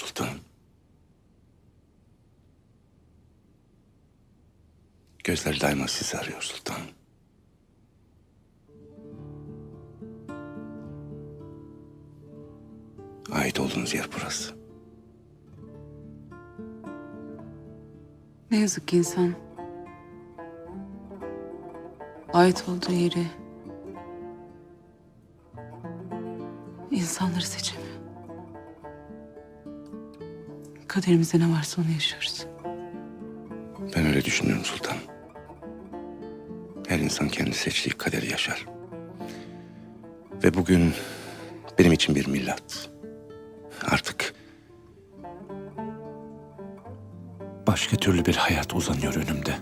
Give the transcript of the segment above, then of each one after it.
Sultanım. Gözler daima sizi arıyor sultanım. Ait olduğunuz yer burası. Ne yazık ki insan ait olduğu yeri insanları seçemiyor. Kaderimizde ne varsa onu yaşıyoruz. Ben öyle düşünüyorum sultanım. Her insan kendi seçtiği kaderi yaşar. Ve bugün benim için bir millat. Artık başka türlü bir hayat uzanıyor önümde.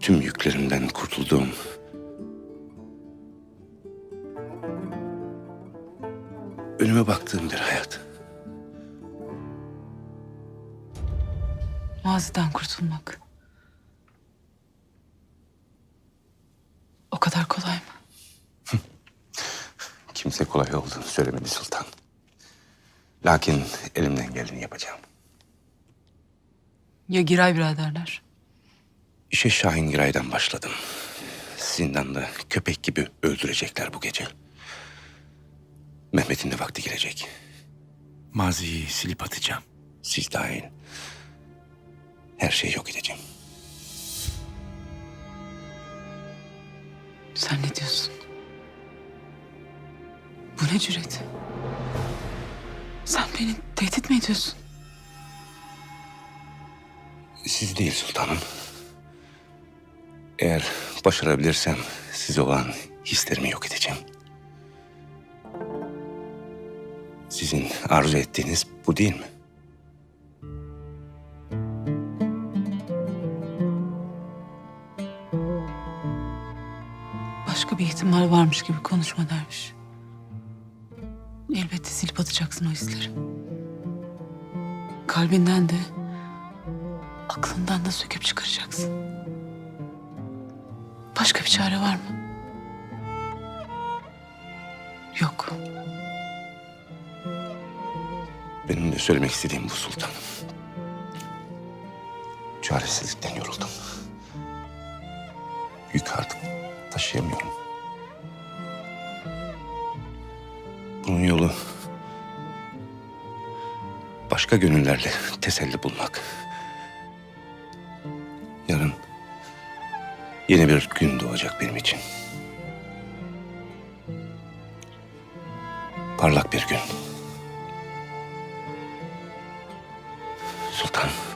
Tüm yüklerimden kurtulduğum önüme baktığım bir hayat. Maziden kurtulmak. O kadar kolay mı? Kimse kolay olduğunu söylemedi sultan. Lakin elimden geleni yapacağım. Ya Giray biraderler? İşe Şahin Giray'dan başladım. Zindanda köpek gibi öldürecekler bu gece. Mehmet'in de vakti gelecek. Maziyi silip atacağım. Siz dahil. Her şeyi yok edeceğim. Sen ne diyorsun? Bu ne cüret? Sen beni tehdit mi ediyorsun? Siz değil sultanım. Eğer başarabilirsem size olan hislerimi yok edeceğim. Sizin arzu ettiğiniz bu değil mi? Başka bir ihtimal varmış gibi konuşma derviş. Elbette silip atacaksın o hisleri. Kalbinden de, aklından da söküp çıkaracaksın. Başka bir çare var mı? Yok. Benim de söylemek istediğim bu sultanım. Çaresizlikten yoruldum. Yük artık taşıyamıyorum. Bunun yolu başka gönüllerle teselli bulmak. Yarın yeni bir gün doğacak benim için. Parlak bir gün. Sultan.